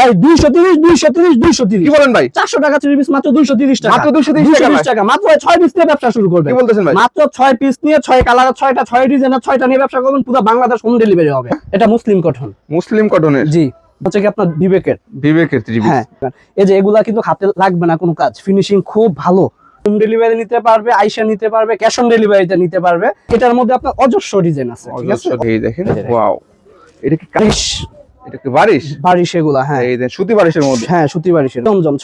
ভাই দুইশো তিরিশ দুইশো তিরিশ দুইশো কি বলেন ভাই? চারশো টাকা থ্রি পিস মাত্র দুইশো তিরিশ টাকা। মাত্র 230 টাকা টাকা। মাত্র ছয় পিস নিয়ে ব্যবসা শুরু করবে কি বলতেছেন ভাই? মাত্র ছয় পিস নিয়ে ছয় কালার ছয়টা ছয় ডিজাইনের ছয়টা নিয়ে ব্যবসা করবেন পুরো বাংলাদেশ হোম ডেলিভারি হবে। এটা মুসলিম কটন মুসলিম কটনের জি। হচ্ছে কি আপনার বিবেকের। বিবেকের হ্যাঁ এই যে এগুলা কিন্তু হাতে লাগবে না কোনো কাজ। ফিনিশিং খুব ভালো। হোম ডেলিভারি নিতে পারবে আইসা নিতে পারবে ক্যাশ অন ডেলিভারিতে নিতে পারবে। এটার মধ্যে আপনার অজস্র ডিজাইন আছে ঠিক আছে? এই দেখেন এই যে দেখেন। ওয়াও এটা কি কা- বারিশ এটা কি বারিশ? বারিশ এগুলা হ্যাঁ। এই সুতি বারিশের মধ্যে? হ্যাঁ সুতি বারিশের। জমজম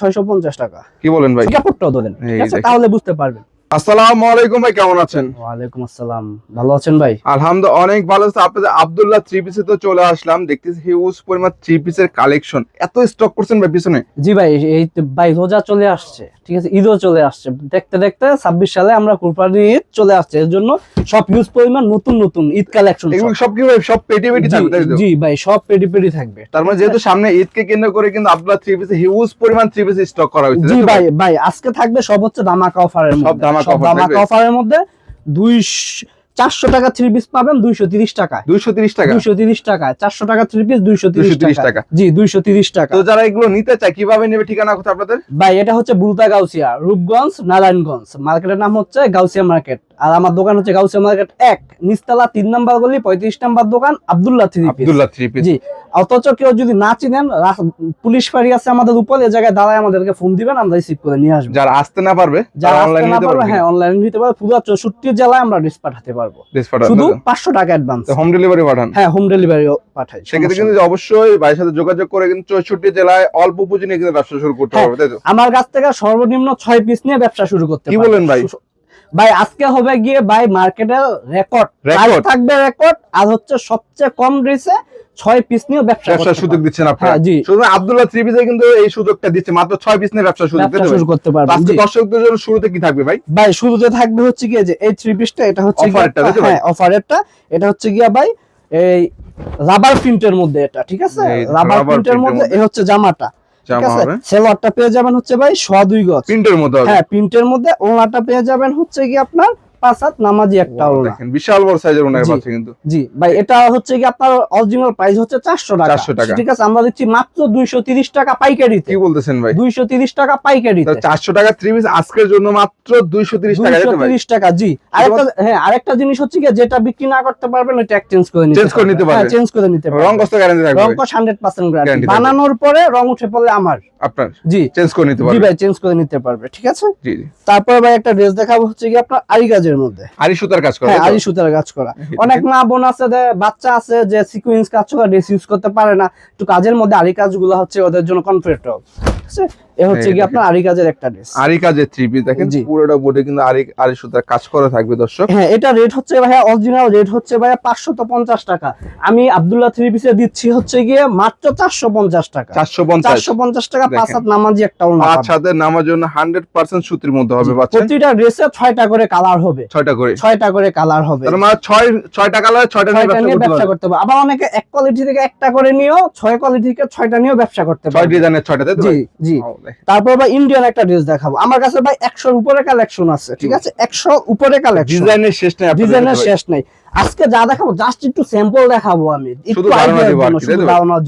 টাকা। কি বলেন ভাই? কাপড়টাও ধরেন। তাহলে বুঝতে পারবেন। আসসালামু আলাইকুম ভাই কেমন আছেন? ওয়ালাইকুম আসসালাম। ভালো আছেন ভাই? আলহামদুলিল্লাহ অনেক ভালো আছে। আপনাদের আব্দুল্লাহ থ্রি পিসে তো চলে আসলাম দেখতেছি হিউজ পরিমাণ থ্রি পিসের কালেকশন এত স্টক করছেন ভাই পিছনে? জি ভাই এই ভাই রোজা চলে আসছে ঠিক আছে? ঈদও চলে আসছে। দেখতে দেখতে ছাব্বিশ সালে আমরা কুরবানি ঈদ চলে আসছে। এর জন্য সব ইউজ পরিমাণ নতুন নতুন ঈদ কালেকশন সব। কি ভাই সব পেটি পেটি থাকবে জি ভাই সব পেডি পেডি থাকবে। তার মানে যেহেতু সামনে ঈদকে কেন্দ্র করে কিন্তু আব্দুল্লাহ থ্রি পিসে হিউজ পরিমাণ থ্রি পিস স্টক করা হয়েছে জি ভাই ভাই আজকে থাকবে সব হচ্ছে ধামাকা অফারের মধ্যে। ধামাকা অফারের মধ্যে দুই চারশো টাকা থ্রি পিস পাবেন দুইশো তিরিশ টাকা দুইশো তিরিশ টাকা? দুইশো তিরিশ টাকা চারশো টাকা থ্রি পিস দুইশো তিরিশ 230 টাকা টাকা। জি দুইশো তিরিশ টাকা। তো যারা এগুলো নিতে চায় কীভাবে নেবে ঠিকানা কোথায় আপনাদের? ভাই এটা হচ্ছে বুলতা গাউসিয়া রূপগঞ্জ নারায়ণগঞ্জ। মার্কেটের নাম হচ্ছে গাউসিয়া মার্কেট। আর আমার দোকান হচ্ছে গাউসিয়া মার্কেট এক নিস্তালা তিন নাম্বার গলি পঁয়ত্রিশ নাম্বার দোকান আব্দুল্লাহ থ্রি আব্দুল্লাহ থ্রি জি অথচ কেউ যদি না চিনেন পুলিশ ফাঁড়ি আছে আমাদের উপর এই জায়গায় দাঁড়ায় আমাদেরকে ফোন দিবেন আমরা রিসিভ করে নিয়ে আসব। যারা আসতে না পারবে যারা আসতে না নিতে পারবে হ্যাঁ অনলাইন নিতে পারবে পুরো চৌষট্টি জেলায় আমরা ডিস পাঠাতে পারব। শুধু পাঁচশো টাকা অ্যাডভান্স হোম ডেলিভারি পাঠান। হ্যাঁ হোম ডেলিভারিও পাঠাই সেক্ষেত্রে কিন্তু অবশ্যই ভাইয়ের সাথে যোগাযোগ করে কিন্তু চৌষট্টি জেলায় অল্প পুঁজি নিয়ে কিন্তু ব্যবসা শুরু করতে হ্যাঁ। পারবে তাই তো? আমার কাছ থেকে সর্বনিম্ন ছয় পিস নিয়ে ব্যবসা শুরু করতে কি বলেন ভাই? ভাই আজকে হবে গিয়ে ভাই মার্কেটের রেকর্ড? থাকবে রেকর্ড আর হচ্ছে সবচেয়ে কম রেসে ছয় পিস নিয়ে ব্যবসা ব্যবসার সুযোগ। দিচ্ছেন আপনারা? হ্যাঁ, জি। শুধু আব্দুল্লাহ পিসে কিন্তু এই সুযোগটা দিচ্ছে। মাত্র ছয় পিস নিয়ে ব্যবসা শুরু করতে পারবে। আজকে দর্শকদের জন্য শুরুতে কি থাকবে ভাই? ভাই শুরুতে থাকবে হচ্ছে গিয়ে যে এই থ্রি পিসটা এটা হচ্ছে তো হ্যাঁ অফারেরটা এটা হচ্ছে গিয়া ভাই এই রাবার প্রিন্টের মধ্যে এটা ঠিক আছে? রাবার প্রিন্টের মধ্যে। এই হচ্ছে জামাটা। সেলোয়ারটা পেয়ে যাবেন হচ্ছে ভাই সোয়া দুই গজ। প্রিন্টের মধ্যে হ্যাঁ প্রিন্টের মধ্যে ওনাটা পেয়ে যাবেন হচ্ছে কি আপনার পাঁচ হাত নামাজি একটা Wow, বিশাল বড় সাইজের ওনার পাচ্ছে কিন্তু। জি ভাই এটা হচ্ছে কি আপনার অরিজিনাল প্রাইস হচ্ছে চারশো টাকা। 400 টাকা। ঠিক আছে আমরা দিচ্ছি মাত্র দুইশো তিরিশ টাকা পাইকারিতে। কি বলতেছেন ভাই? দুইশো তিরিশ টাকা পাইকারিতে। চারশো টাকা থ্রি পিস আজকের জন্য মাত্র টাকা তাই তো ভাই 230 টাকা জি। আরেকটা হ্যাঁ আরেকটা জিনিস হচ্ছে কি যেটা বিক্রি না করতে পারবেন ওটা এক্সচেঞ্জ করে নিতে Change করে নিতে পারবেন। চেঞ্জ করে নিতে রং কষ্ট গ্যারান্টি থাকবে রং ভাই? 100% গ্যারান্টি বানানোর পরে রং উঠে পড়লে আমার। আপনার জি। চেঞ্জ করে নিতে জি পারবে। ভাই চেঞ্জ করে নিতে পারবে ঠিক আছে? জি তারপর ভাই একটা ড্রেস দেখাবো হচ্ছে কি আপনার আরি কাজের মধ্যে। আরি সুতার কাজ করে হ্যাঁ আরি সুতার কাজ করা। অনেক মা বোন আছে যে বাচ্চা আছে যে সিকুয়েন্স কাজ করা ড্রেস ইউজ করতে পারে না একটু কাজের মধ্যে আরি কাজগুলো হচ্ছে ওদের জন্য কমফোর্টেবল এ হচ্ছে কি আপনার আরি কাজের একটা ড্রেস আরি কাজের থ্রি পিস দেখেন জি। পুরোটা বোর্ডে কিন্তু আরি আরি সুতার কাজ করা থাকবে দর্শক। হ্যাঁ এটা রেট হচ্ছে ভাইয়া অরিজিনাল রেট হচ্ছে ভাইয়া পাঁচশো পঞ্চাশ টাকা। আমি আব্দুল্লাহ থ্রি পিসে দিচ্ছি হচ্ছে গিয়ে মাত্র চারশো পঞ্চাশ টাকা। চারশো পঞ্চাশ চারশো পঞ্চাশ টাকা পাঁচ হাত নামাজি একটা ওড়না পাঁচ হাতের নামার জন্য হান্ড্রেড পার্সেন্ট সুতির মধ্যে হবে বাচ্চা প্রতিটা ড্রেসে ছয়টা করে কালার হবে। ছয়টা করে। ছয়টা করে কালার হবে। তার মানে কালার নিয়ে ব্যবসা করতে হবে। আবার অনেকে এক কোয়ালিটি থেকে একটা করে নিয়েও ছয় কোয়ালিটি থেকে ছয়টা নিয়েও ব্যবসা করতে পারবে। ডিজাইনের ছয়টা তাই তো জি জি। তারপর ভাই ইন্ডিয়ান একটা ড্রেস দেখাবো। আমার কাছে ভাই একশোর উপরে কালেকশন আছে ঠিক আছে? একশো উপরে কালেকশন ডিজাইনের শেষ নেই ডিজাইনের শেষ নাই। আজকে যা দেখাবো জাস্ট একটু স্যাম্পল দেখাবো আমি। একটু আইডিয়ার জন্য ধারণার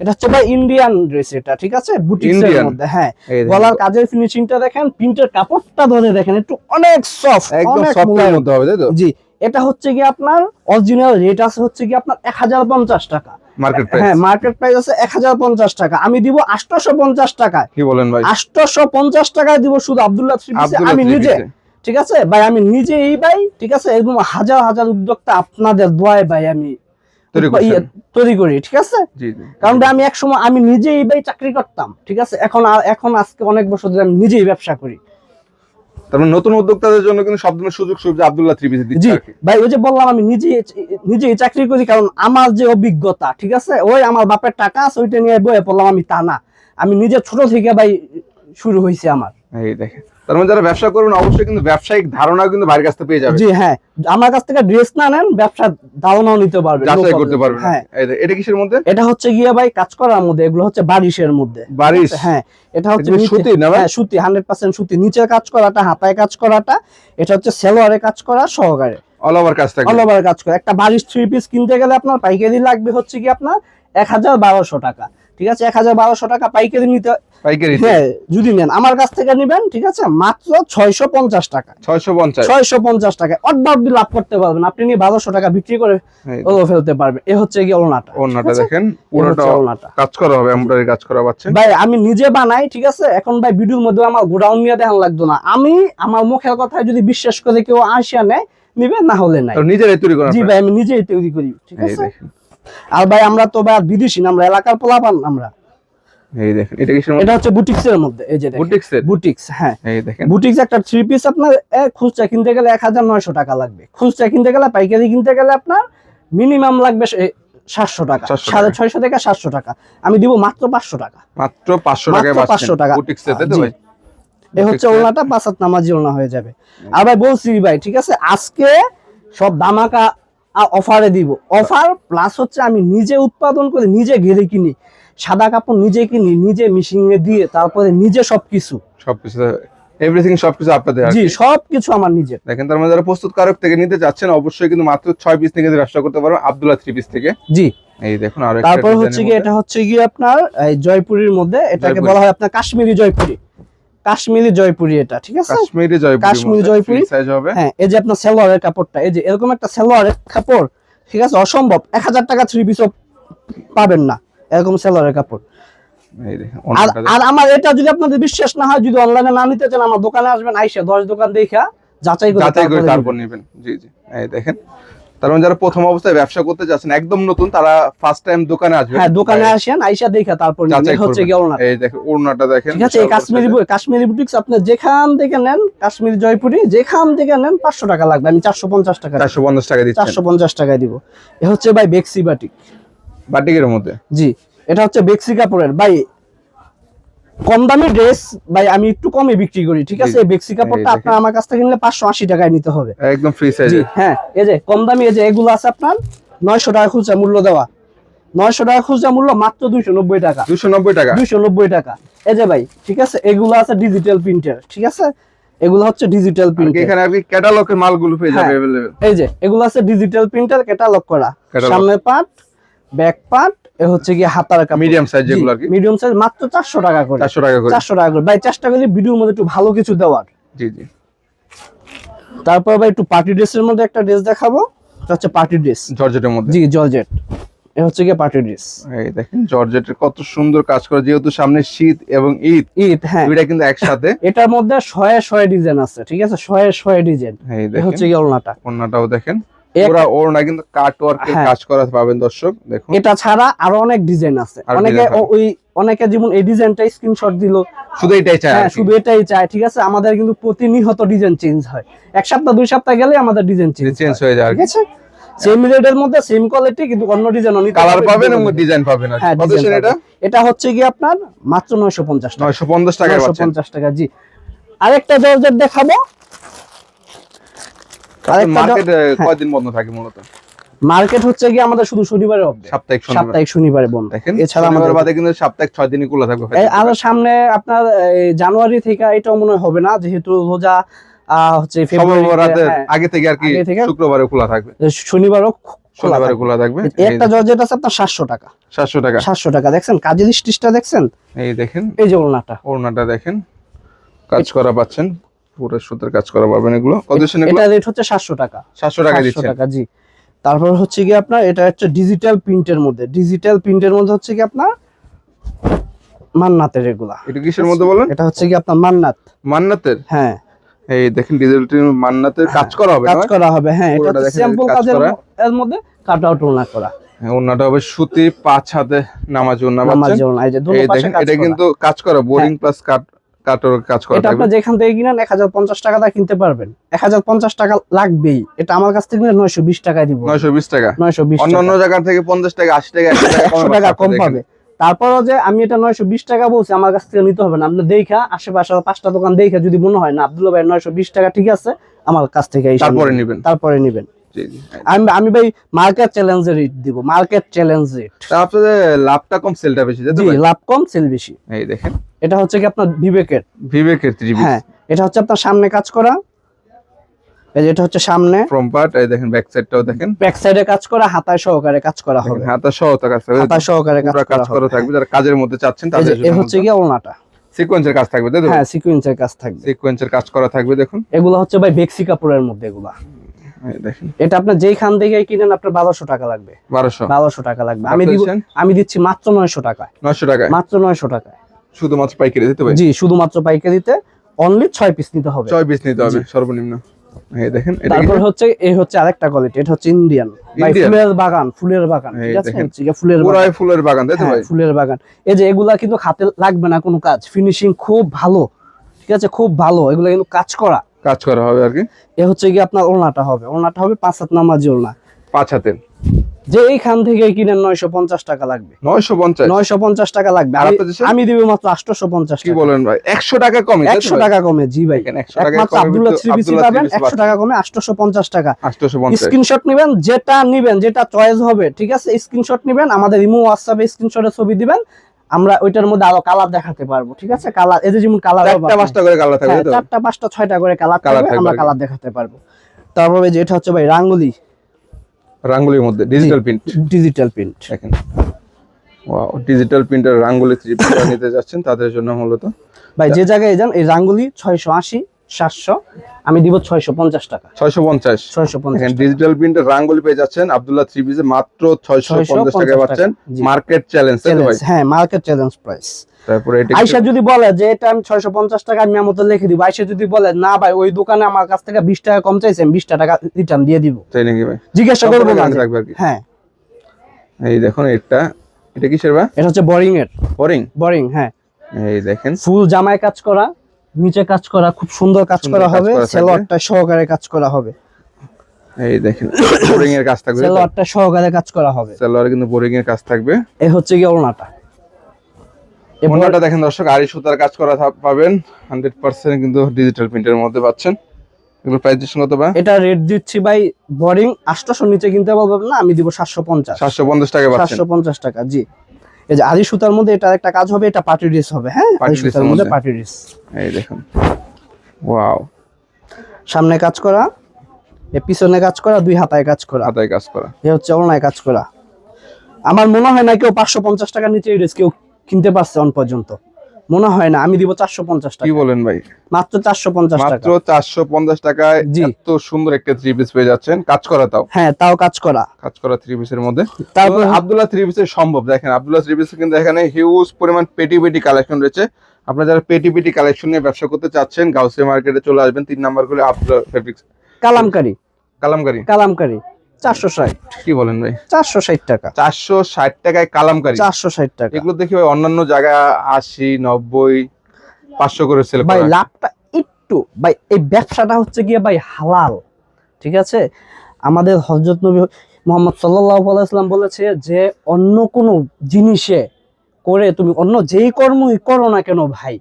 এটা হচ্ছে ভাই ইন্ডিয়ান ড্রেস এটা ঠিক আছে? বুটিক্সের Indian? মধ্যে হ্যাঁ। গলার কাজের ফিনিশিংটা দেখেন প্রিন্টের কাপড়টা ধরে দেখেন একটু অনেক সফট একদম অনেক সফটের মধ্যে হবে তাই তো? জি এটা হচ্ছে কি আপনার অরিজিনাল রেট আছে হচ্ছে কি আপনার এক হাজার পঞ্চাশ টাকা। মার্কেট প্রাইস হ্যাঁ মার্কেট প্রাইস আছে এক হাজার পঞ্চাশ টাকা। আমি দিব আটশোশো পঞ্চাশ টাকায়। কি বলেন ভাই? আটশোশো পঞ্চাশ টাকায় দিব শুধু আব্দুল্লাহ থ্রি আমি নিজে। ঠিক আছে? ভাই আমি নিজেই ভাই ঠিক আছে? একদম হাজার হাজার উদ্যোক্তা আপনাদের দোয়ায় ভাই আমি তৈরি ইয়ে করি ঠিক আছে? কারণ আমি এক সময় আমি নিজেই ভাই চাকরি করতাম ঠিক আছে? এখন এখন আজকে অনেক বছর ধরে আমি নিজেই ব্যবসা করি। তার মানে নতুন উদ্যোক্তাদের জন্য কিন্তু সব ধরনের সুযোগ সুবিধা আব্দুল্লাহ পিস দিচ্ছে জি ভাই ওই যে বললাম আমি নিজেই নিজেই চাকরি করি কারণ আমার যে অভিজ্ঞতা ঠিক আছে? ওই আমার বাপের টাকা আছে ওইটা নিয়ে বয়ে পড়লাম আমি তা না। আমি নিজে ছোট থেকে ভাই শুরু হয়েছে আমার। এই দেখেন। তার মানে যারা ব্যবসা করবেন অবশ্যই কিন্তু ব্যবসায়িক ধারণা কিন্তু ভাইয়ের কাছ থেকে পেয়ে যাবে জি হ্যাঁ। আমার কাছ থেকে ড্রেস না নেন ব্যবসা ধারণাও নিতে পারবে no যাচাই করতে পারবেন। হ্যাঁ। এটা কিসের মধ্যে? এটা হচ্ছে গিয়ে ভাই কাজ করার মধ্যে এগুলো হচ্ছে বারিশের মধ্যে। বারিশ? হ্যাঁ এটা হচ্ছে সুতি না ভাই? হ্যাঁ সুতি হান্ড্রেড পার্সেন্ট সুতি। নিচে কাজ করাটা হাতায় কাজ করাটা এটা হচ্ছে সেলোয়ারে কাজ করা সহকারে। অল ওভার কাজ থাকে অল ওভার কাজ করা। একটা বারিশ থ্রি পিস কিনতে গেলে আপনার পাইকারি লাগবে হচ্ছে কি আপনার এক হাজার বারোশো টাকা। ঠিক আছে? এক হাজার বারোশো টাকা পাইকারি নিতে পাইকারি হ্যাঁ যদি নেন। আমার কাছ থেকে নিবেন ঠিক আছে? মাত্র ছয়শো পঞ্চাশ টাকা। ছয়শো পঞ্চাশ। ছয়শো পঞ্চাশ টাকা। অর্ধাবধি লাভ করতে পারবেন। আপনি নিয়ে বারোশো টাকা বিক্রি করে ওগুলো ফেলতে পারবেন। এ হচ্ছে কি ওলনাটা। আছে? দেখেন পুরোটা ওলনাটা। কাজ করা হবে এমব্রয়ডারি কাজ করা পাচ্ছেন। ভাই আমি নিজে বানাই ঠিক আছে? এখন ভাই ভিডিওর মধ্যে আমার গোডাউন নিয়ে দেখান লাগতো না। আমি আমার মুখের কথায় যদি বিশ্বাস করে কেউ আসিয়া নেয় নিবে না হলে নাই। নিজেরাই তৈরি করা জি ভাই আমি নিজেই তৈরি করি ঠিক আছে? আর ভাই আমরা তো ভাই বিদেশি না আমরা এলাকার পোলাপান আমরা। এই দেখেন এটা কিসের মধ্যে? এটা হচ্ছে বুটিক্স মধ্যে এই যে বুটিক্স বুটিক্স হ্যাঁ। এই দেখেন। বুটিক্স একটা থ্রি পিস আপনার খুচরা কিনতে গেলে এক হাজার নয়শো টাকা লাগবে। খুচরা কিনতে গেলে পাইকারি কিনতে গেলে আপনার মিনিমাম লাগবে সাতশো টাকা। সাড়ে ছয়শো থেকে সাতশো টাকা। আমি দিব মাত্র পাঁচশো টাকা। মাত্র পাঁচশো টাকায় মাত্র পাচ্ছেন 500 টাকা। জি। ভাই? এ হচ্ছে ওনাটা পাঁচাত নামাজি ওনা হয়ে যাবে। আর ভাই বলছি ভাই ঠিক আছে? আজকে সব দামাকা অফারে দিব। অফার প্লাস হচ্ছে আমি নিজে উৎপাদন করে নিজে ঘেরে কিনি সাদা কাপড় নিজে কিনি নিজে মিশিংয়ে দিয়ে তারপরে নিজে সবকিছু। সবকিছু এভরিথিং সবকিছু আপনাদের জি সবকিছু আমার নিজের। দেখেন তার মধ্যে যারা প্রস্তুতকারক থেকে নিতে যাচ্ছেন অবশ্যই কিন্তু মাত্র ছয় পিস থেকে ব্যবসা করতে পারবেন আব্দুল্লাহ পিস থেকে। জি। এই দেখুন আর তারপর হচ্ছে কি এটা হচ্ছে কি আপনার জয়পুরীর মধ্যে এটাকে বলা হয় আপনার কাশ্মীরি জয়পুরি। কাশ্মীরি জয়পুরি এটা ঠিক আছে? কাশ্মীরি জয়পুরি কাশ্মীরি জয়পুরি। সাইজ হবে। হ্যাঁ এই যে আপনার সালোয়ারের কাপড়টা এই যে এরকম একটা সালোয়ারের কাপড় ঠিক আছে? অসম্ভব এক হাজার টাকা থ্রি পিসও পাবেন না এরকম সালোয়ারের কাপড়। আর আমার এটা যদি আপনাদের বিশ্বাস না হয় যদি অনলাইনে না নিতে চান আমার দোকানে আসবেন আইসা দশ দোকান দেখা যাচাই করে তারপরে। নেবেন। জি জি। এই দেখেন তার মানে যারা প্রথম অবস্থায় ব্যবসা করতে যাচ্ছেন একদম নতুন তারা ফার্স্ট টাইম দোকানে আসবে। হ্যাঁ দোকানে আসেন আইসা দেখা তারপর। হচ্ছে কি। ওনার। এই দেখেন ওড়নাটা দেখেন ঠিক আছে কাশ্মীরি কাশ্মীরি বুটিক্স আপনি যেখান থেকে নেন কাশ্মীরি জয়পুরি যেখান থেকে নেন পাঁচশো টাকা লাগবে। আমি চারশো পঞ্চাশ টাকা চারশো পঞ্চাশ টাকা দিচ্ছেন। চারশো পঞ্চাশ টাকায় দিব। এ হচ্ছে ভাই বেক্সি বাটিক বাটিকের মধ্যে? জি এটা হচ্ছে বেক্সি কাপড়ের। ভাই কম দামি ড্রেস ভাই আমি একটু কমে বিক্রি করি ঠিক আছে? বেক্সি কাপড়টা আপনার আমার কাছ থেকে নিলে পাঁচশো আশি টাকায় নিতে হবে। একদম ফ্রি সাইজে হ্যাঁ এই যে কম দামি এই যে এগুলো আছে আপনার নয়শো টাকা খুচরা মূল্য দেওয়া। নয়শো টাকা খুচরা মূল্য মাত্র দুইশো নব্বই টাকা। দুশো নব্বই টাকা। দুইশো নব্বই টাকা। এই যে ভাই ঠিক আছে? এগুলো আছে ডিজিটাল প্রিন্টের ঠিক আছে? এগুলো হচ্ছে ডিজিটাল প্রিন্টের এখানে আপনি ক্যাটালগের মালগুলো পেয়ে যাবে হ্যাঁ। এই যে এগুলো আছে ডিজিটাল প্রিন্টার ক্যাটালগ করা। সামনে পার্ট ব্যাক পার্ট এ হচ্ছে কি হাতার কাপড়। মিডিয়াম সাইজ যেগুলো আর কি? মিডিয়াম সাইজ মাত্র চারশো টাকা করে। চারশো টাকা করে। চারশো টাকা করে। ভাই চেষ্টা করি ভিডিওর মধ্যে একটু ভালো কিছু দেওয়ার। জি জি। তারপর ভাই একটু পার্টি ড্রেসের মধ্যে একটা ড্রেস দেখাবো। এটা হচ্ছে পার্টি ড্রেস জর্জেটের মধ্যে? জি জর্জেট এ হচ্ছে কি পার্টি ড্রেস এই দেখেন জর্জেটের কত সুন্দর কাজ করে। যেহেতু সামনে শীত এবং ঈদ ঈদ হ্যাঁ। দুইটা কিন্তু একসাথে। এটার মধ্যে শয়ে শয়ে ডিজাইন আছে ঠিক আছে? শয়ে শয়ে ডিজাইন। এই এ হচ্ছে দেখেন কি ওলনাটা ওড়নাটাও দেখেন। পুরা ওড়না কিন্তু কাট ওয়ার্কের হ্যাঁ। কাজ করা পাবেন দর্শক দেখুন। এটা ছাড়া আরও অনেক ডিজাইন আছে। অনেকে ওই অনেকে যেমন এই ডিজাইনটা স্ক্রিনশট দিল। শুধু এটাই চাই হ্যাঁ শুধু এটাই চাই ঠিক আছে? আমাদের কিন্তু প্রতিনিয়ত ডিজাইন চেঞ্জ হয়। এক সপ্তাহ দুই সপ্তাহ গেলে আমাদের ডিজাইন চেঞ্জ চেঞ্জ হয়ে যায় ঠিক আছে? সেম রেটের মধ্যে সেম কোয়ালিটি কিন্তু অন্য ডিজাইন কালার পাবেন এবং ডিজাইন পাবেন হ্যাঁ কত এটা? এটা হচ্ছে কি আপনার মাত্র নয়শো পঞ্চাশ টাকা। নয়শো পঞ্চাশ টাকায় নয়শো পাচ্ছেন পঞ্চাশ টাকা জি। আরেকটা জর্জেট দেখাবো। মার্কেট হ্যাঁ। কয়দিন বন্ধ থাকে মূলত? মার্কেট হচ্ছে কি আমাদের শুধু শনিবারে হবে সাপ্তাহিক সাপ্তাহিক শনিবারে বন্ধ। দেখেন এছাড়া আমাদের বাদে কিন্তু সাপ্তাহিক দিনই খোলা থাকবে আরও সামনে আপনার জানুয়ারি থেকে এটাও মনে হবে না যেহেতু রোজা হচ্ছে ফেব্রুয়ারি হ্যাঁ, আগে থেকে আর কি শুক্রবারে খোলা থাকবে। শনিবারও খোলা শনিবারে খোলা থাকবে। একটা জর্জেট আছে আপনার সাতশো টাকা। সাতশো টাকা। সাতশো টাকা দেখছেন? কাজের স্টিচটা দেখছেন? এই দেখেন। এই যে ওনাটা ওড়নাটা দেখেন। কাজ করা পাচ্ছেন। পুরো সুতার কাজ করা পাবেন এগুলো। কত এটা রেট হচ্ছে সাতশো টাকা। সাতশো টাকা 700 টাকা জি। তারপর হচ্ছে কি আপনার এটা হচ্ছে ডিজিটাল প্রিন্টের মধ্যে। ডিজিটাল প্রিন্টের মধ্যে হচ্ছে কি আপনার মান্নাতের এগুলা। এটা কিসের মধ্যে বলেন? এটা হচ্ছে কি আপনার মান্নাত। মান্নাতের? হ্যাঁ। এই দেখেন ডিজিটাল মান্নাতের কাজ করা হবে কাজ করা হবে হ্যাঁ। এটা স্যাম্পল কাজের এর মধ্যে কাট আউট ওনা করা। হ্যাঁ, হবে সুতি পাঁচ হাতে নামাজ নামাজ পাচ্ছেন। এই যে দুটো পাশে এটা কিন্তু কাজ করা বোরিং প্লাস কাট কাটর কাজ করা এটা থাকবে। যেখান থেকে কিনেন এক হাজার পঞ্চাশ টাকা দিয়ে কিনতে পারবেন। এক হাজার পঞ্চাশ টাকা লাগবেই। এটা আমার কাছ থেকে নয়শো বিশ টাকায় দিব। নয়শো বিশ টাকা? নয়শো বিশ অন্য অন্য জায়গা থেকে পঞ্চাশ টাকা আশি টাকা একশো টাকা একশো কমে টাকা পাচ্ছে কম দেখেন। পাবে। তারপরও যে আমি এটা নয়শো বিশ টাকা বলছি আমার কাছ থেকে নিতে হবে না। আপনি দেখা আশেপাশে পাঁচটা দোকান দেখা যদি মনে হয় না আব্দুল্লাহ ভাই নয়শো বিশ টাকা ঠিক আছে আমার কাছ থেকে তারপরে নেবেন। তারপরে আমি আমি ভাই মার্কেট চ্যালেঞ্জের রেট দিব মার্কেট চ্যালেঞ্জ রেট আপনাদের লাভটা কম সেলটা বেশি জি লাভ কম সেল বেশি। এই দেখেন। এটা হচ্ছে কি আপনার বিবেকের। বিবেকের থ্রি হ্যাঁ এটা হচ্ছে আপনার সামনে কাজ করা। এই এটা হচ্ছে সামনে। ফ্রম পার্ট এই দেখেন ব্যাক সাইডটাও দেখেন। ব্যাক সাইডে কাজ করা হাতায় সহকারে কাজ করা হবে। হাতা কাজ হাতায় সহকারে কাজ পুরো কাজ করা থাকবে যারা কাজের মধ্যে চাচ্ছেন তাদের যে এ হচ্ছে গিয়ে ওলনাটা। সিকোয়েন্সের কাজ থাকবে তাই তো হ্যাঁ সিকোয়েন্সের কাজ থাকবে। সিকোয়েন্সের কাজ করা থাকবে দেখুন। এগুলো হচ্ছে ভাই বেক্সি কাপড়ের মধ্যে এগুলা। দেখেন। এটা আপনার যেইখান থেকে কিনেন আপনার বারোশো টাকা লাগবে। বারোশো? বারোশো টাকা লাগবে। আমি দিব আমি দিচ্ছি মাত্র নয়শো টাকায়। নয়শো টাকায়? মাত্র নয়শো টাকায়। শুধুমাত্র পাইকারি দিতে ভাই জি শুধুমাত্র পাইকারিতে অনলি ছয় পিস নিতে হবে। পিস নিতে হবে সর্বনিম্ন। এই দেখেন এটা তারপর হচ্ছে এই হচ্ছে আরেকটা কোয়ালিটি এটা হচ্ছে ইন্ডিয়ান ভাই ফুলের বাগান ফুলের বাগান ঠিক আছে? ফুলের বাগান। ফুলের বাগান তাই তো হ্যাঁ, ভাই? ফুলের বাগান। এই যে এগুলা কিন্তু হাতে লাগবে না কোনো কাজ। ফিনিশিং খুব ভালো ঠিক আছে? খুব ভালো এগুলো কিন্তু কাজ করা। কাজ করা হবে আর কি? এ হচ্ছে গিয়ে আপনার ওড়নাটা হবে। ওড়নাটা হবে পাঁচ হাত নামাজি ওড়না। পাঁচ হাতের। যে এইখান থেকে কিনেন নয়শো পঞ্চাশ টাকা লাগবে। নয়শো পঞ্চাশ? নয়শো পঞ্চাশ টাকা লাগবে। আমি- দিব মাত্র আটশোশো পঞ্চাশ কি বলেন ভাই? একশো টাকা কমে একশো টাকা কমে জি ভাই। দেখেন, 100 টাকা একমাত্র কমে আব্দুল্লাহ থ্রি পিসি পাবেন একশো টাকা কমে আটশোশো পঞ্চাশ টাকা। স্ক্রিনশট নিবেন যেটা নিবেন যেটা চয়েস হবে ঠিক আছে? স্ক্রিনশট নিবেন আমাদের ইমো হোয়াটসঅ্যাপে স্ক্রিনশটের ছবি দিবেন আমরা ওইটার মধ্যে আরও কালার দেখাতে পারব ঠিক আছে? কালার এই যে যেমন কালার চারটা পাঁচটা করে কালার থাকবে তো? হ্যাঁ, চারটা পাঁচটা ছয়টা করে কালার থাকবে আমরা কালার দেখাতে পারব। তারপরে যেটা হচ্ছে ভাই রাঙ্গুলি। রাঙ্গুলির মধ্যে ডিজিটাল প্রিন্ট ডিজিটাল প্রিন্ট দেখেন। ওয়াও ডিজিটাল প্রিন্টার রাঙ্গুলি থ্রি নিতে যাচ্ছেন তাদের জন্য মূলত। ভাই যে জায়গায় যান এই রাঙ্গুলি ছয়শো আশি সাতশো আমি দিব ছয়শো পঞ্চাশ টাকা। ছয়শো পঞ্চাশ। ছয়শো পঞ্চাশ ডিজিটাল প্রিন্টার রাঙ্গুলি পেয়ে যাচ্ছেন আব্দুল্লাহ থ্রি পিসে মাত্র ছয়শো পঞ্চাশ 650 টাকা, পাচ্ছেন। মার্কেট চ্যালেঞ্জ হ্যাঁ মার্কেট চ্যালেঞ্জ প্রাইস তারপরে যদি বলে যে এটা আমি ছয়শো পঞ্চাশ টাকা আমি লিখে দিব। যদি বলে না ভাই ওই দোকানে আমার কাছ থেকে বিশ টাকা কম চাইছে আমি বিশ টাকা রিটার্ন দিয়ে দিব। তাই নাকি ভাই? জিজ্ঞাসা করব হ্যাঁ। এই দেখুন এটা এটা কিসের বা এটা হচ্ছে বোরিং এর। বোরিং বোরিং হ্যাঁ। এই দেখেন। ফুল জামায় কাজ করা। নিচে কাজ করা খুব সুন্দর কাজ করা হবে সেলোয়ারটা সহকারে কাজ করা হবে। এই দেখেন বোরিং এর কাজ থাকবে সেলোয়ারটা সহকারে কাজ করা হবে। সেলোয়ার কিন্তু বোরিং এর কাজ থাকবে। এ হচ্ছে কি ওড়নাটা। বড়- দেখেন দর্শক আড়ি সুতার কাজ করা পাবেন। হান্ড্রেড পার্সেন্ট কিন্তু ডিজিটাল প্রিন্টের মধ্যে পাচ্ছেন। এগুলো প্রাইস কত বা এটা রেট দিচ্ছি ভাই বোরিং আটশোশো নিচে কিনতে পারবেন না আমি দিব সাতশো পঞ্চাশ। সাতশো পঞ্চাশ টাকা পাচ্ছেন। সাতশো পঞ্চাশ টাকা জি। এই যে আদি সুতার মধ্যে এটা একটা কাজ হবে এটা পার্টি ড্রেস হবে হ্যাঁ? আদি সুতার মধ্যে। পার্টি ড্রেস এই দেখুন। ওয়াও। সামনে কাজ করা এ পিছনে কাজ করা দুই হাতায় কাজ করা। হাতায় কাজ করা। এ হচ্ছে অনলাইন কাজ করা। আমার মনে হয় না কেউ পাঁচশো পঞ্চাশ টাকার নিচে এই ড্রেস কেউ কিনতে পারছে অন পর্যন্ত। মনে হয় না আমি দিব চারশো পঞ্চাশ টাকা কি বলেন ভাই? মাত্র চারশো পঞ্চাশ মাত্র চারশো পঞ্চাশ টাকায় জি। এত সুন্দর একটা থ্রি পিস পেয়ে যাচ্ছেন। কাজ করা তাও? হ্যাঁ তাও কাজ করা। কাজ করা থ্রি পিসের মধ্যে। তারপর আব্দুল্লাহ থ্রি পিসের সম্ভব। দেখেন আব্দুল্লাহ থ্রি পিসের কিন্তু এখানে হিউজ পরিমাণ পেটি পেটি কালেকশন রয়েছে। আপনারা যারা পেটি পেটি কালেকশন নিয়ে ব্যবসা করতে চাচ্ছেন গাউসিয়া মার্কেটে চলে আসবেন। তিন নাম্বার করে আব্দুল্লাহ ফেব্রিক্স কালামকারী। কালামকারী। কালামকারি। চারশো ষাট। কি বলেন ভাই? চারশো ষাট টাকা। চারশো ষাট টাকায় কালামকারি। চারশো ষাট টাকা। এগুলো দেখি ভাই অন্যান্য জায়গায় আশি নব্বই পাঁচশো করে সেল ভাই লাভটা একটু ভাই এই ব্যবসাটা হচ্ছে গিয়ে ভাই হালাল। ঠিক আছে? আমাদের হজরত নবী মোহাম্মদ সাল্লাহ আলাইসলাম বলেছে যে অন্য কোনো জিনিসে করে তুমি অন্য যেই কর্মই করো না কেন ভাই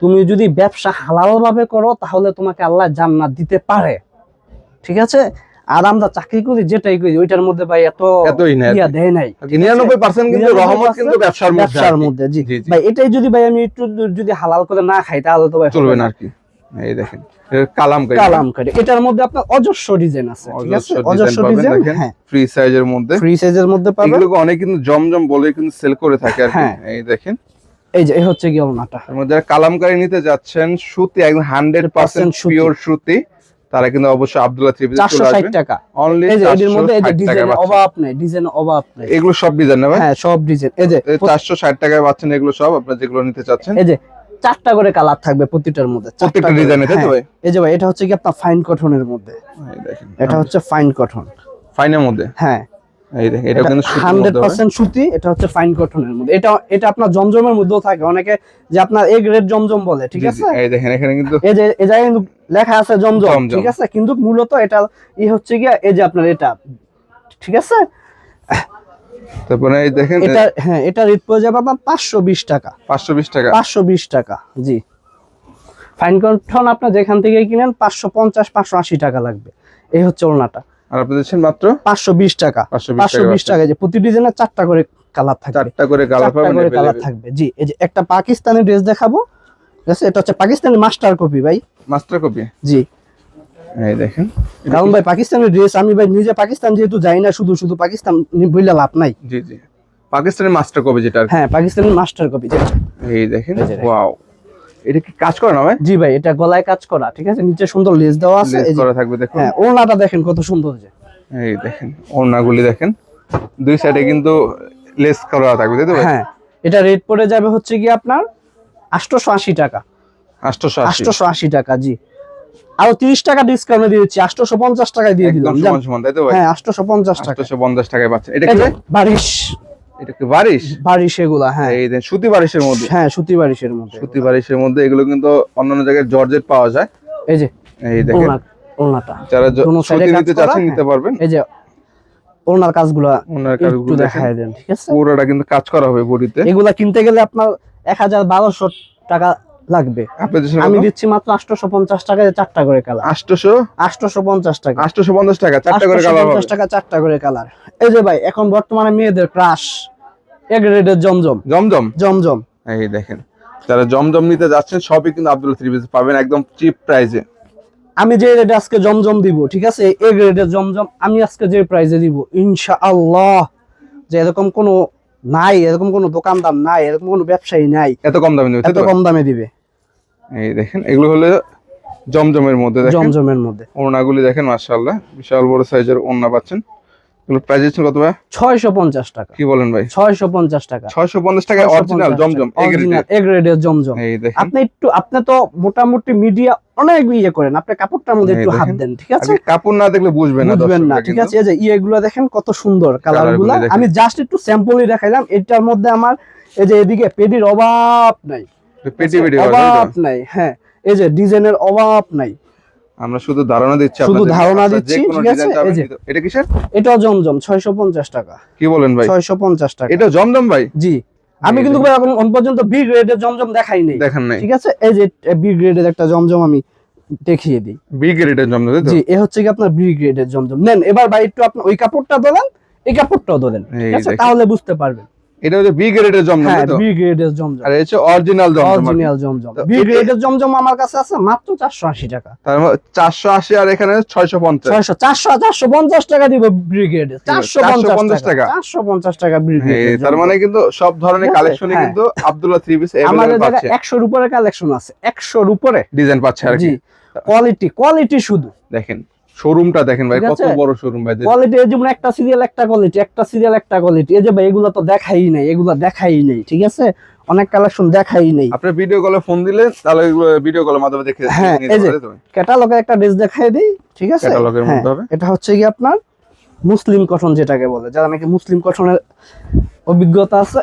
তুমি যদি ব্যবসা হালাল ভাবে করো তাহলে তোমাকে আল্লাহ জান্নাত দিতে পারে। ঠিক আছে? আর আমরা চাকরি করি যেটাই করি ওইটার মধ্যে ভাই এত ইয়া দেয় নাই। নিরানব্বই পার্সেন্ট কিন্তু রহমত কিন্তু ব্যবসার মধ্যে ব্যবসার মধ্যে জি। ভাই এটাই যদি ভাই আমি একটু যদি হালাল করে না খাই তাহলে তো ভাই চলবে না আর কি। এই দেখেন কালামকারি কালামকারি এটার মধ্যে আপনার অজস্র ডিজাইন আছে ঠিক আছে? অজস্র অজস্র ডিজাইন পাবেন ডিজাইন দেখেন। হ্যাঁ। ফ্রি সাইজের মধ্যে। ফ্রি সাইজের মধ্যে পাবেন। এগুলোকে অনেক কিন্তু জমজম বলে কিন্তু সেল করে থাকে আর হ্যাঁ। এই দেখেন। এই যে হচ্ছে ওনাটা। মধ্যে যারা কালামকারি নিতে যাচ্ছেন সুতি একদম হান্ড্রেড পার্সেন্ট 100% পিওর সুতি। তারা কিন্তু অবশ্যই আব্দুল্লাহ থ্রি পিস চারশো চলে ষাট আসবেন টাকা। অনলি এর মধ্যে এই যে ডিজাইন অভাব নেই ডিজাইন অভাব নেই। এগুলো সব ডিজাইন না ভাই? হ্যাঁ সব ডিজাইন এই যে চারশো ষাট টাকায় পাচ্ছেন এগুলো সব আপনার যেগুলো নিতে চাচ্ছেন। এই যে চারটা করে কালার থাকবে প্রতিটার মধ্যে প্রত্যেকটা ডিজাইনে তাই তো হ্যাঁ। ভাই? এই যে ভাই এটা হচ্ছে কি আপনার ফাইন কটনের মধ্যে। দেখেন এটা হচ্ছে ফাইন কটন ফাইনের মধ্যে? হ্যাঁ। এই দেখেন এটা কিন্তু সুতির হান্ড্রেড মধ্যে হবে। পার্সেন্ট সুতি এটা হচ্ছে ফাইন কটনের মধ্যে। এটা এটা আপনার জমজমের মধ্যেও থাকে অনেকে যে আপনার এ গ্রেড জমজম বলে ঠিক আছে? এই দেখেন এখানে কিন্তু এই যে এই জায়গায় কিন্তু লেখা আছে জমজম। ঠিক আছে? কিন্তু মূলত এটা ই হচ্ছে গিয়া এই যে আপনার এটা ঠিক আছে? তারপরে এই দেখেন এটা হ্যাঁ এটা রেট পড়ে যাবে আপনার পাঁচশো বিশ টাকা। পাঁচশো বিশ টাকা। পাঁচশো বিশ টাকা জি। ফাইন কটন আপনার যেখান থেকে কিনেন পাঁচশো পঞ্চাশ পাঁচশো আশি টাকা লাগবে। এই হচ্ছে ওড়নাটা। আর আপনি দিচ্ছেন মাত্র? পাঁচশো বিশ টাকা। 520 টাকা যে প্রতি ডিজাইনের চারটা করে কালার থাকবে। চারটা করে কালার পাবেন কালার থাকবে। জি এই যে একটা পাকিস্তানি ড্রেস দেখাবো। ঠিক আছে এটা হচ্ছে পাকিস্তানি মাস্টার কপি ভাই। Master copy? জি। এই দেখেন। কারণ ভাই পাকিস্তানের ড্রেস আমি ভাই নিজে পাকিস্তান যেহেতু যাই না শুধু শুধু পাকিস্তান বললে লাভ নাই। জি জি। পাকিস্তানের মাস্টার কপি যেটা হ্যাঁ পাকিস্তানের মাস্টার কপি দেখেন এই দেখেন। ওয়াও। এটা কি কাজ করে না ভাই? জি ভাই এটা গলায় কাজ করা ঠিক আছে? নিচে সুন্দর লেস দেওয়া আছে লেস করা থাকবে দেখুন। হ্যাঁ ওড়নাটা দেখেন কত সুন্দর যে। এই দেখেন ওড়নাগুলি দেখেন। দুই সাইডে কিন্তু লেস করা থাকবে তাই তো ভাই? হ্যাঁ এটা রেট পড়ে যাবে হচ্ছে কি আপনার আটশোশো আশি টাকা। আটশোশো আশি। আটশোশো আশি টাকা জি। আরও তিরিশ টাকা ডিসকাউন্টে দিয়েছি আটশোশো পঞ্চাশ টাকায় দিয়ে একদম দিলাম সমান সমান তাই তো ভাই? হ্যাঁ আটশোশো পঞ্চাশ টাকা আটশোশো পঞ্চাশ টাকায় পাচ্ছেন এটা কি বারিশ। এটা কি বারিশ? বারিশ এগুলা হ্যাঁ। এই দেন সুতি বারিশের মধ্যে? হ্যাঁ সুতি বারিশের মধ্যে। সুতি বারিশের মধ্যে এগুলো কিন্তু অন্যান্য জায়গায় জর্জেট পাওয়া যায়। এই যে এই দেখেন। ওনাটা। যারা সুতি নিতে চাচ্ছেন হ্যাঁ। নিতে পারবেন। এই যে ওনার কাজগুলা ওনার কাজগুলো দেখায় দেন ঠিক আছে? পুরোটা কিন্তু কাজ করা হবে বডিতে। এগুলা কিনতে গেলে আপনার এক হাজার বারোশো টাকা লাগবে। আমি দিচ্ছি মাত্র আটশোশো পঞ্চাশ টাকায় চারটা করে কালার। আটশোশো? আটশোশো পঞ্চাশ টাকা। আটশোশো পঞ্চাশ টাকা চারটা করে কালার 850 টাকা চারটা করে কালার। এই যে ভাই এখন বর্তমানে মেয়েদের ক্রাশ। এ গ্রেডের জমজম। জমজম? জমজম। এই দেখেন যারা জমজম নিতে যাচ্ছেন সবই কিন্তু আব্দুল থ্রি পিস পাবেন একদম চিপ প্রাইসে আমি যে রেটে আজকে জমজম দিব ঠিক আছে? এ গ্রেডের জমজম আমি আজকে যে প্রাইসে দিব ইনশাআল্লাহ। যে এরকম কোনো নাই এরকম কোনো দোকানদার নাই এরকম কোনো ব্যবসায়ী নাই। এত কম দামে এত কম দামে দিবে। এই দেখেন এগুলো হলো জমজমের মধ্যে দেখেন। জমজমের মধ্যে। ওড়নাগুলি দেখেন মাশাআল্লাহ। বিশাল বড় সাইজের ওড়না পাচ্ছেন। এগুলো প্রাইস দিচ্ছেন কত ভাই ছয়শো পঞ্চাশ টাকা। কি বলেন ভাই? ছয়শো পঞ্চাশ টাকা। ছয়শো পঞ্চাশ টাকা। Original Zamzam A grade A গ্রেডের জমজম। এই দেখেন। আপনি একটু আপনি তো মোটামুটি মিডিয়া অনেক ইয়ে করেন। আপনি কাপড়টার মধ্যে একটু হাত দেন ঠিক আছে? কাপড় না দেখলে বুঝবেন না বুঝবেন না ঠিক আছে? এই যে ইয়েগুলো দেখেন কত সুন্দর কালার আমি জাস্ট একটু স্যাম্পলই দেখাইলাম। এটার মধ্যে আমার এই যে এদিকে পেডির অভাব নাই। অভাব নাই হ্যাঁ এই যে ডিজাইনের অভাব নাই। আমরা শুধু ধারণা দিচ্ছি শুধু ধারণা দিচ্ছি, ঠিক আছে? এই যে। এটা কিসের? এটাও জমজম ছয়শো পঞ্চাশ টাকা। কি বলেন ভাই? ছয়শো পঞ্চাশ টাকা। এটা জমজম ভাই? জি। আমি কিন্তু দেখেন। এখন পর্যন্ত বি গ্রেডের জমজম দেখাই নেই। দেখেন নাই। ঠিক আছে? এই যে বি গ্রেডের একটা জমজম আমি দেখিয়ে দিই। বি গ্রেডের জমজম জি এ হচ্ছে কি আপনার বি গ্রেডের জমজম। নেন এবার ভাই একটু আপনি ওই কাপড়টা দোলেন এই কাপড়টাও দোলেন ঠিক আছে? তাহলে বুঝতে পারবেন। এটা হচ্ছে বি গ্রেডের জমজম হ্যাঁ বি গ্রেডের জমজম। আর original Zamzam. Original Zamzam. B গ্রেডের জমজম আমার কাছে আছে মাত্র চারশো আশি টাকা। তার চারশো আশি আর এখানে ছয়শো পঞ্চাশ। ছয়শো চারশো চারশো পঞ্চাশ টাকা দিব ব্রিগেড চারশো 450 পঞ্চাশ টাকা। টাকা। চারশো পঞ্চাশ টাকা ব্রিগেড তার মানে কিন্তু সব ধরনের কালেকশনই হ্যাঁ। কিন্তু আব্দুল্লাহ থ্রি পিস আমাদের এভেলেবল জায়গায় পাচ্ছে। একশোর উপরে কালেকশন আছে। একশোর উপরে। ডিজাইন পাচ্ছে আর কি। কোয়ালিটি কোয়ালিটি শুধু। দেখেন শোরুমটা দেখেন ভাই কত বড় শোরুম ভাই কোয়ালিটি এই যেমন একটা সিরিয়াল একটা কোয়ালিটি একটা সিরিয়াল একটা কোয়ালিটি এই যে ভাই এগুলো তো দেখাই নাই এগুলো দেখাই নাই ঠিক আছে? অনেক কালেকশন দেখাই নাই। আপনি ভিডিও কলে ফোন দিলে তাহলে ভিডিও কলের মাধ্যমে দেখে হ্যাঁ, এই যে। ভাই। ক্যাটালগের একটা ড্রেস দেখাই দেই ঠিক আছে? ক্যাটালগের হ্যাঁ, মধ্যে হবে। এটা হচ্ছে কি আপনার মুসলিম কটন যেটাকে বলে। যারা নাকি মুসলিম কটনের অভিজ্ঞতা আছে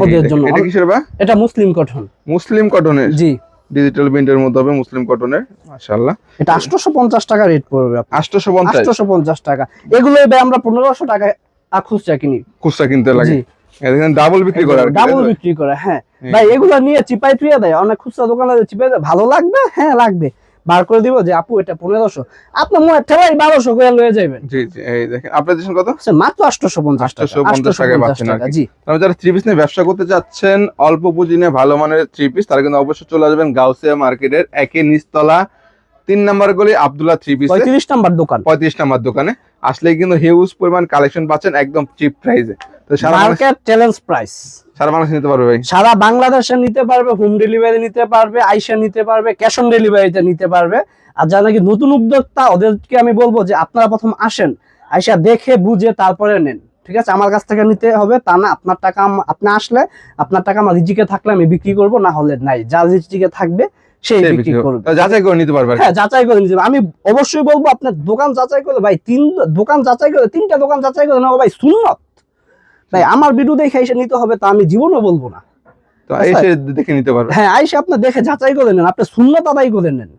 ওদের জন্য এটা কিসের বা? এটা মুসলিম কটন মুসলিম কটনের জি। ডিজিটাল প্রিন্টের মধ্যে হবে মুসলিম কটনের মাশাআল্লাহ। এটা আটশোশো পঞ্চাশ টাকা রেট পড়বে আটশোশো পঞ্চাশ? আটশোশো পঞ্চাশ টাকা। এগুলো আমরা 1500 টাকা খুচরা কিনি। খুচরা কিনতে লাগে। এখানে ডাবল বিক্রি করে ডাবল বিক্রি করে হ্যাঁ। ভাই এগুলো নিয়ে চিপাই তুইয়া দেয়। অনেক খুচরা দোকানে চিপাই দেয় ভালো লাগবে? হ্যাঁ লাগবে। বার করে দিব যে আপু এটা পনেরোশো আপনার মনে ঠেলাই বারোশো করে লয়ে যাবেন জি জি এই দেখেন আপনার কত? আচ্ছা, মাত্র আটশোশো পঞ্চাশ টাকা। 850 আটশোশো টাকায় পাচ্ছেন আর কি। জি। তবে যারা থ্রি পিস নিয়ে ব্যবসা করতে চাচ্ছেন অল্প পুঁজি নিয়ে ভালো মানের থ্রি পিস তারা কিন্তু অবশ্যই চলে আসবেন গাউসিয়া মার্কেটের একে নিচতলা। তিন নাম্বার গলি আব্দুল্লাহ থ্রি পিস পঁয়ত্রিশ নাম্বার দোকান। পঁয়ত্রিশ নাম্বার দোকানে। আসলে কিন্তু হিউজ পরিমাণ কালেকশন পাচ্ছেন একদম চিপ প্রাইসে মার্কেট চ্যালেঞ্জ প্রাইস সারা বাংলাদেশ নিতে পারবে ভাই? সারা বাংলাদেশে নিতে পারবে হোম ডেলিভারি নিতে পারবে আইসা নিতে পারবে ক্যাশ অন ডেলিভারিতে নিতে পারবে। আর যারা নাকি নতুন উদ্যোক্তা ওদেরকে আমি বলব যে আপনারা প্রথম আসেন আইসা দেখে বুঝে তারপরে নেন। ঠিক আছে? আমার কাছ থেকে নিতে হবে তা না আপনার টাকা আপনি আসলে আপনার টাকা আমার রিজিকে থাকলে আমি বিক্রি করব না হলে নাই। যা রিজিকে থাকবে সেই বিক্রি করবে। যাচাই করে নিতে পারবে হ্যাঁ যাচাই করে নিতে। আমি অবশ্যই বলব আপনার দোকান যাচাই করে ভাই তিন দোকান যাচাই করে তিনটা দোকান যাচাই করে না ভাই সুন্নত। ভাই আমার ভিডিও দেখে এসে নিতে হবে তা আমি জীবনও বলব না। তো আচ্ছা। এসে দেখে নিতে পারবে। হ্যাঁ আইসে আপনি দেখে যাচাই করে নেন আপনি শূন্য তাদাই করে নেন।